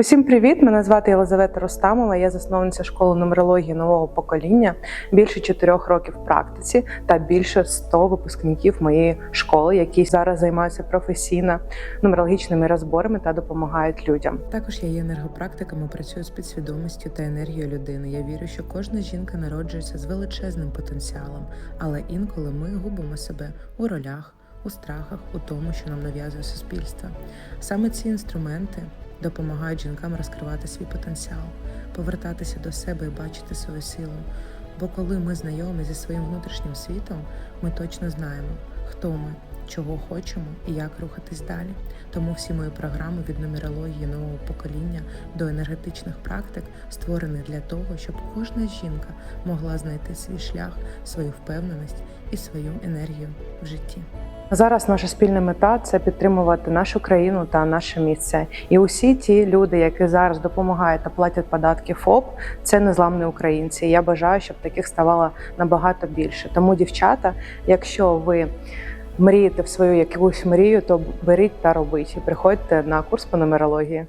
Усім привіт! Мене звати Єлизавета Ростамова. Я засновниця школи нумерології нового покоління. Більше чотирьох років практиці та більше 100 випускників моєї школи, які зараз займаються професійно нумерологічними розборами та допомагають людям. Також я є енергопрактиком і працюю з підсвідомістю та енергією людини. Я вірю, що кожна жінка народжується з величезним потенціалом, але інколи ми губимо себе у ролях, у страхах, у тому, що нам нав'язує суспільство. Саме ці інструменти допомагають жінкам розкривати свій потенціал, повертатися до себе і бачити свою силу. Бо коли ми знайомі зі своїм внутрішнім світом, ми точно знаємо, хто ми, чого хочемо і як рухатись далі. Тому всі мої програми від нумерології нового покоління до енергетичних практик створені для того, щоб кожна жінка могла знайти свій шлях, свою впевненість і свою енергію в житті. Зараз наша спільна мета це підтримувати нашу країну та наше місце. І усі ті люди, які зараз допомагають та платять податки ФОП, це незламні українці. Я бажаю, щоб таких ставало набагато більше. Тому, дівчата, якщо ви мрієте в свою якусь мрію, то беріть та робіть і приходьте на курс по нумерології.